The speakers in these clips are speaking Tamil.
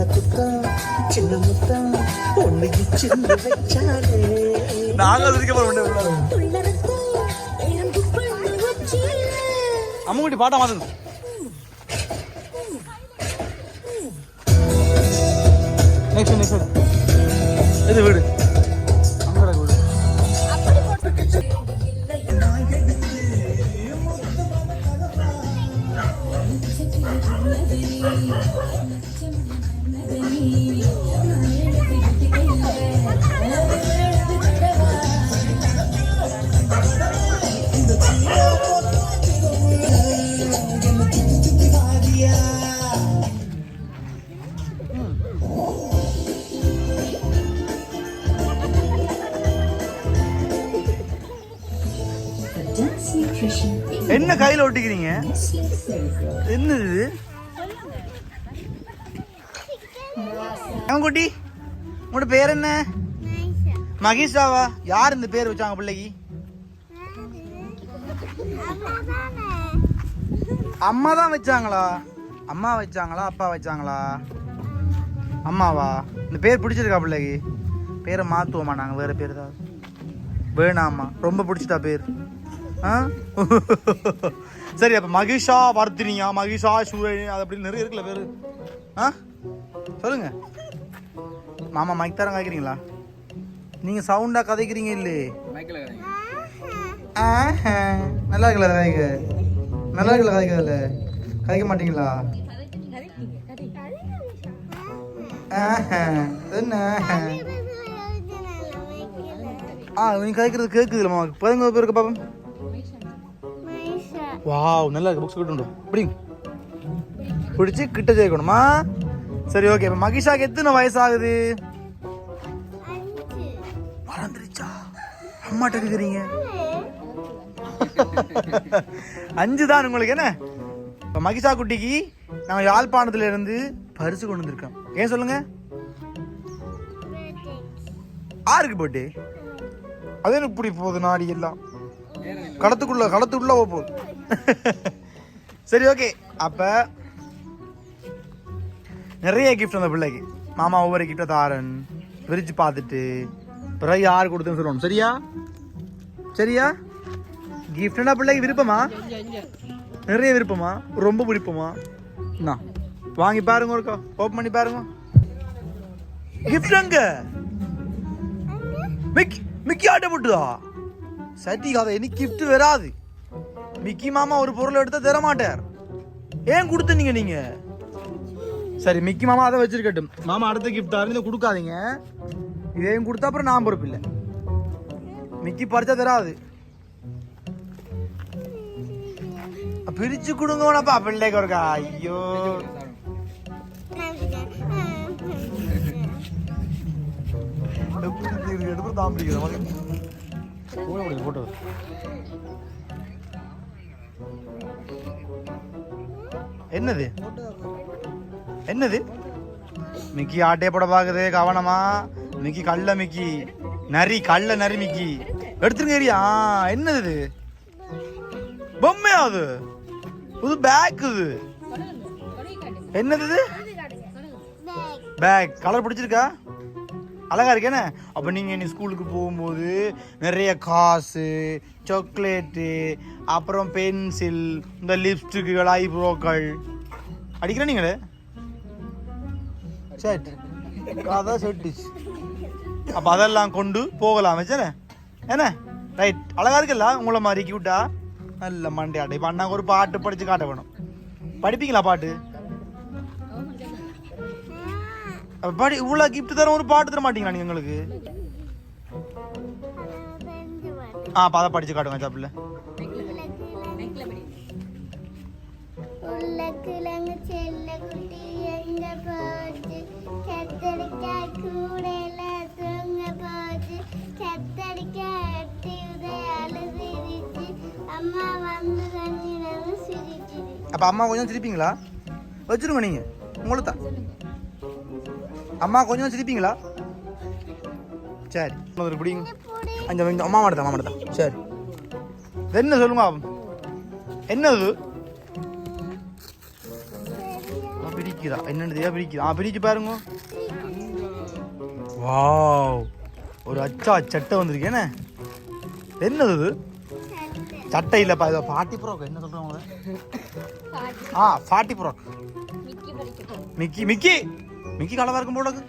சின்ன குத்தம் சின்ன முத்தம் ஒண்ணு சின்ன வச்சாலே நாங்கள் இருக்க அம்முக்குட்டி பாட்டா மாத்துங்க நெக்ஸ்ட் நெக்ஸ்ட் இது வீடு. என்ன கையில் ஒட்டிக்கிறீங்க? என்னது இது? குட்டி உங்களோட பேர் என்ன? மகிஷாவா? யார் இந்த பேர் வச்சாங்க பிள்ளைக்கு? அம்மா தான் வச்சாங்களா? அம்மா வச்சாங்களா? அப்பா வச்சாங்களா? அம்மாவா? இந்த பேர் பிடிச்சிருக்கா பிள்ளைக்கு? பேரை மாற்றுவோமா நாங்கள் வேறு பேர் ஏதாவது? வேணாமா ரொம்ப பிடிச்சிட்டா பேர். சரி அப்போ மகிஷா வர்த்தினியா மகிஷா சூரணி அது அப்படி நிறைய இருக்குல்ல பேர். ஆ? சொல்லுங்க. மாமா மைக் தரம் காய்க்கிறீங்களா? நீங்கள் சவுண்டாக கதைக்கிறீங்க இல்லையே? ஆஹா. நல்லா இருக்குல்ல கதைக்க நல்லா இருக்குல்ல கதைக்கிறதுல கதைக்க மாட்டீங்களா? ஆஹா. என்ன. ஆ நீ கதைக்கிறது கேட்குதுல மாமா. பதினஞ்சு பேருக்கு பாப்போம். வாவ் நல்லா இருக்கு. புக்ஸ் கிட்ட பிடிங்க. பிடிச்சி கிட்ட ஜெயிக்கணுமா சரி ஓகே இப்போ மகிஷாக்கு எத்தனை வயசாகுது? மறந்துருச்சா அம்மாட்ட இருக்கிறீங்க அஞ்சு தான் உங்களுக்கு என்ன? இப்போ மகிஷா குட்டிக்கு நாங்கள் யாழ்ப்பாணத்துல இருந்து பரிசு கொண்டு வந்திருக்கோம் ஏன் சொல்லுங்க? ஆருக்கு போட்டு அது எனக்கு பிடி போகுது நாடி எல்லாம். கடத்துக்குள்ள கடத்துக்குள்ள போகுது. சரி ஓகே அப்போ நிறைய கிஃப்ட் அந்த பிள்ளைக்கு. மாமா ஒவ்வொரு கிஃப்டை தாரன் விரிச்சு பார்த்துட்டு பிறகு யார் கொடுத்துன்னு சொல்லணும். சரியா? சரியா? கிஃப்ட்னா பிள்ளைக்கு விருப்பமா? நிறைய விருப்பமா? ரொம்ப பிடிப்போமா? என்ன வாங்கி பாருங்க ஒருக்கா. ஓப்பன் பண்ணி பாருங்க. கிஃப்ட் அங்க மிக்கி மிக்கி ஆட்ட போட்டுதா? சட்டி கதை எனக்கு கிஃப்ட் வராது. மிக்கி மாமா ஒரு பொருள் எடுத்தா தர மாட்டார் ஏன் கொடுத்தீங்க நீங்க? சரி மிக்கி மாமா அதை வச்சிருக்கட்டும். மாமா அடுத்த கிஃப்ட் அறிந்து கொடுக்காதீங்க. இதையும் கொடுத்தா அப்புறம் நான் பொறுப்பு இல்லை. மிக்கி பறிச்சா தராது. பிரிச்சு கொடுங்கப்பா பிள்ளைக்கு ஒருக்கா ஐயோ. எப்படி எடுத்து தான் மாதிரி போட்டோ என்னது? என்னது? மிக்கி ஆட்டைய போட பாக்குது கவனமா. மிக்கி கள்ள மிக்கி. நரி கள்ள நரி மிக்கி. எடுத்துருங்க ஏரியா. என்னது இது? பொம்மையா அது? புது பேக் இது. என்னது இது? பேக் கலர் பிடிச்சிருக்கா? அழகா இருக்கேனே அப்போ நீங்கள் நீ ஸ்கூலுக்கு போகும்போது நிறைய காசு சாக்லேட்டு அப்புறம் பென்சில் இந்த லிப்ஸ்டிக்குகள் ஐப்ரோக்கள் அடிக்கிற நீங்களே? சரி அதான் செட்டுச்சு. அப்போ அதெல்லாம் கொண்டு போகலாம். வச்சேனே என்ன? ரைட் அழகா இருக்குல்ல? உங்களை மாதிரி கியூட்டா நல்ல மண்டையாட்டை. இப்போ அண்ணாக்கு ஒரு பாட்டு படித்து காட்ட வேணும். படிப்பீங்களா பாட்டு? அப்ப பாடி இவ்வளோ கிஃப்ட் தர ஒரு பாட்டு தர மாட்டீங்களா எங்களுக்கு? ஆ அதை படிச்சு காட்டுங்க சாப்பிடல. அப்போ அம்மா கொஞ்சம் சிரிப்பீங்களா? வச்சிருங்க நீங்க. உங்களை தான் அம்மா கொஞ்சம் சிரிப்பீங்களா சரி ஒரு பிடிங்க அஞ்சு அம்மா மாட்டா அம்மா மாட்டா சரி என்ன சொல்லுங்க என்னது பிரிக்குதா பிரிக்கிறா என்னென்னு தெரியா பிரிக்குதா ஆ பிரிச்சு பாருங்க வாவ் ஒரு அச்சா சட்டை வந்திருக்கேனே என்னது இது சட்டை இல்லைப்பா இதோ ஃபார்ட்டி ப்ரோ என்ன சொல்கிறாங்க ஆ ஃபார்ட்டி ப்ரோக் மிக்கி மிக்கி மிக்கி களவா இருக்கும் போலக்கு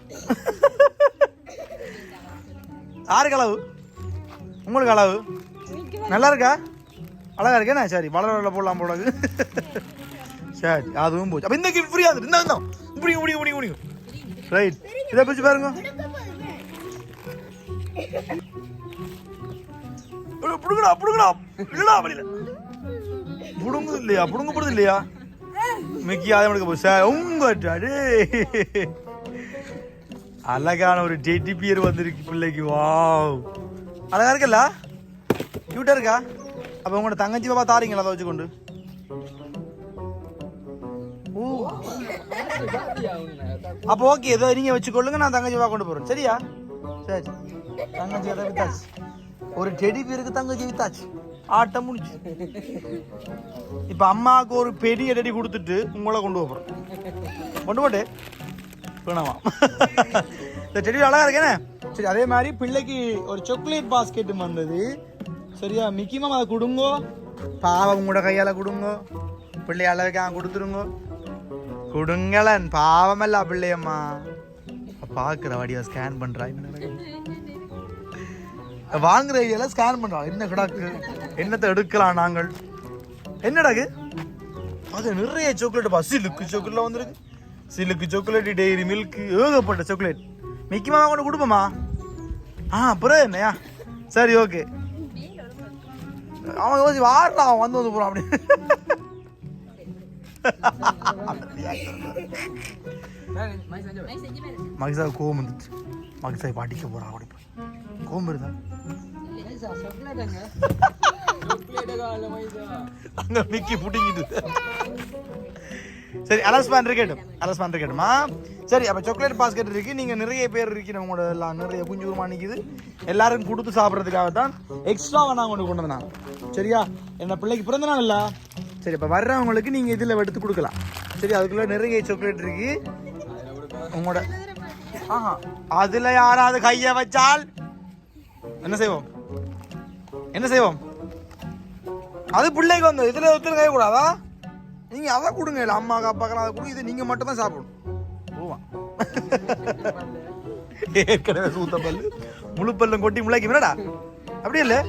யாருக்கு அளவு உங்களுக்கு அளவு நல்லா இருக்கா? அழகா இருக்கேண்ணா சரி வளர வளர போடலாம் போல சரி அதுவும் போச்சு. அப்போ இந்த கிஃப்ட் ஃப்ரீ ஆகுது. இந்த இந்த இப்படி இப்படி இப்படி இப்படி. ரைட் இதை பிடிச்சி பாருங்க. புடுங்கடா புடுங்கடா. இல்லடா இல்லை புடுங்குது இல்லையா? புடுங்க போடுது இல்லையா? மிக்கி அதை எடுக்க போ சார் உங்க அழகான ஒரு டெட்டி பியர் வந்திருக்கு பிள்ளைக்கு வாவ் அழகா இருக்கல்ல? கியூட்டா இருக்கா? அப்ப உங்களோட தங்கச்சி பாப்பா தாரீங்களா அதை வச்சுக்கொண்டு? அப்போ ஓகே ஏதோ நீங்க வச்சுக்கொள்ளுங்க நான் தங்கச்சி பாப்பா கொண்டு போறேன். சரியா? சரி தங்கச்சி வித்தாச்சு. ஒரு டெடி பேருக்கு தங்கச்சி வித்தாச்சு. ஆட்டம் முடிச்சு இப்ப அம்மாவுக்கு ஒரு பெரிய டடி கொடுத்துட்டு உங்களை கொண்டு போறேன் கொண்டு போட்டு. வேணாமா இந்த செடி அழகா இருக்கேனே சரி அதே மாதிரி பிள்ளைக்கு ஒரு சாக்லேட் பாஸ்கெட் வந்தது. சரியா? மிக்கிமாம் அதை கொடுங்கோ. பாவம் உங்களோட கையால கொடுங்கோ. பிள்ளை அழகா கொடுத்துருங்கோ. கொடுங்களன் பாவமல்ல பிள்ளையம்மா. பாக்குற வடிவா ஸ்கேன் பண்றா வாங்குற ஐடியால ஸ்கேன் பண்றா என்ன கிடக்கு என்னத்தை எடுக்கலாம் நாங்கள் என்னடாக்கு அது நிறைய சாக்லேட் பா சிலுக்கு சாக்லேட் வந்திருக்கு சிலுக்கு சாக்லேட் டெய்ரி மில்க் ஏகப்பட்ட சாக்லேட் மிக்கி மாமா கொண்டு கொடுப்போமா ஆ அப்புறம் என்னையா சரி ஓகே அவன் யோசி வாடா அவன் வந்து வந்து போறான் அப்படி மகிஷா கோவம் வந்துச்சு மகிஷா இப்போ அடிக்க போறான் அப்படி போய் கோவம் அங்க மிக்கி புடிங்கிட்டு. சரி அலஸ்பான் இருக்கட்டும் அலஸ்பான் இருக்கட்டுமா சரி அப்போ சாக்லேட் பாஸ்கெட் இருக்குது நீங்கள் நிறைய பேர் இருக்கீங்க உங்களோட எல்லாம் நிறைய குஞ்சு உருமா நிக்குது எல்லாரும் கொடுத்து சாப்பிட்றதுக்காக தான் எக்ஸ்ட்ராவை நான் கொண்டு கொண்டு வந்தேன். சரியா? என்ன பிள்ளைக்கு பிறந்த நாள் இல்ல. சரி இப்போ வர்றவங்களுக்கு நீங்கள் இதில் எடுத்து கொடுக்கலாம். சரி அதுக்குள்ளே நிறைய சாக்லேட் இருக்குது உங்களோட ஆஹா அதில் யாராவது கையை வச்சால் என்ன செய்வோம்? என்ன செய்வோம்? அது பிள்ளைக்கு வந்து இதில் ஒருத்தர் கைய கூடாதா? நீங்க அதை கொடுங்க இல்லை அம்மா அப்பாக்கெல்லாம் அதை கொடுங்க. இது நீங்க மட்டும் தான் சாப்பிடணும். போவான். ஏற்கனவே சூத்த பல்லு முழு பல்லும் கொட்டி முளைக்கு என்னடா? அப்படி இல்லை?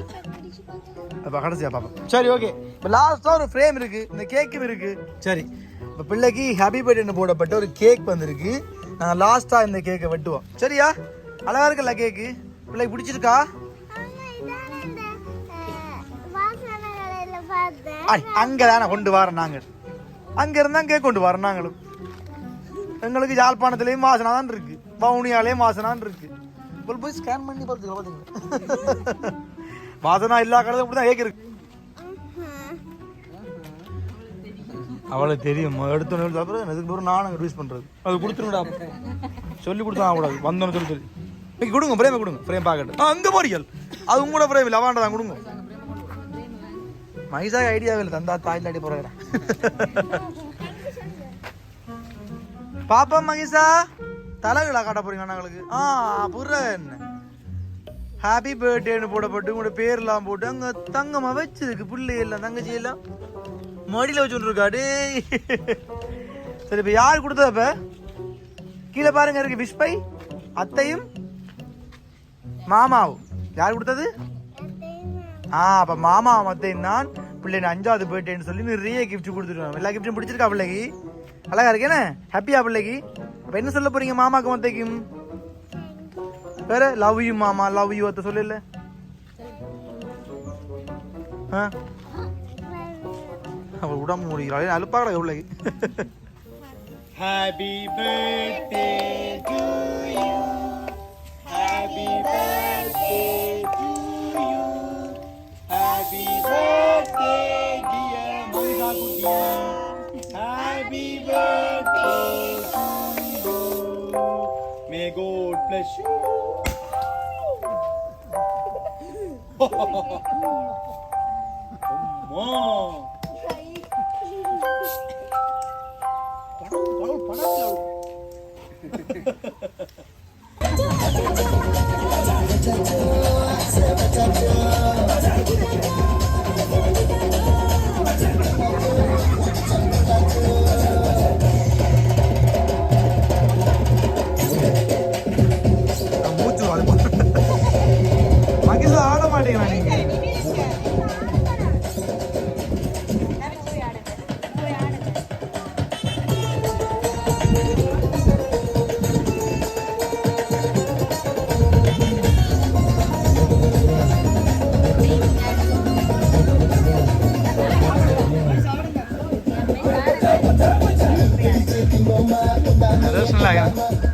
அப்போ கடைசியா பார்ப்போம். சரி ஓகே. இப்போ லாஸ்ட்டாக ஒரு ஃப்ரேம் இருக்குது இந்த கேக்கும் இருக்குது சரி. இப்போ பிள்ளைக்கு ஹாப்பி பர்த்டேன்னு போடப்பட்ட ஒரு கேக் வந்திருக்கு. நாங்கள் லாஸ்ட்டாக இந்த கேக்கை வெட்டுவோம். சரியா? அழகா இருக்குல்ல கேக்கு பிள்ளைக்கு பிடிச்சிருக்கா? அங்கே தானே கொண்டு வரோம் நாங்கள். அங்கே இருந்தால் கேக் கொண்டு வரோம் நாங்களும். எங்களுக்கு யாழ்ப்பாணத்துலேயும் வாசனா தான் இருக்கு. வவுனியாலேயும் வாசனான் இருக்கு. இப்போ போய் ஸ்கேன் பண்ணி பார்த்துக்கலாம் பார்த்தீங்களா வாசனா எல்லா கடையிலும் இப்படி தான் இருக்கு. அவளுக்கு தெரியும். எடுத்தோன்னு அப்புறம் எதுக்கு ஒரு நானும் யூஸ் பண்ணுறது அது கொடுத்துருங்கடா. சொல்லி கொடுத்தா கூடாது வந்தோன்னு சொல்லி சொல்லி. கொடுங்க ஃப்ரேமை கொடுங்க. ஃப்ரேம் பாக்கெட் ஆ அங்கே போறீங்கள் அது உங்களோட ஃப்ரேம் இல்லை கொடுங்க. மைசா ஐடியா இல்லை தந்தா தாயில் அடி பாப்பா மகிஷா தலைகளா காட்ட போறீங்க நாங்களுக்கு ஆ புறன் ஹாப்பி பர்த்டேன்னு போடப்பட்டு உங்களோட பேர்லாம் போட்டு அங்க தங்கமா வச்சிருக்கு பிள்ளை எல்லாம் தங்கச்சி எல்லாம் மடியில வச்சு இருக்கா டேய் சரி இப்ப யார் கொடுத்தது அப்ப கீழே பாருங்க இருக்கு விஷ்பை அத்தையும் மாமாவும் யார் கொடுத்தது ஆ அப்ப மாமாவும் அத்தையும் தான் பிள்ளைங்க அஞ்சாவது போயிட்டேன்னு சொல்லி நிறைய கிஃப்ட் கொடுத்துருவாங்க எல்லா கிஃப்ட்டும் பிடிச்சிருக்கா பிள்ளைக்கு? அழகா இருக்கேனே ஹாப்பியா பிள்ளைக்கு? அப்ப என்ன சொல்ல போறீங்க மாமாக்கு மத்தைக்கும்? வேற லவ் யூ மாமா லவ் யூ அத்த சொல்லல. ஆ? அவள் உடம்பு முடிகிறாள் அழுப்பாடா எவ்வளவு happy birthday to you happy birthday to you happy birthday 네, 슈. 엄마. 바로 바로 바로. Bye.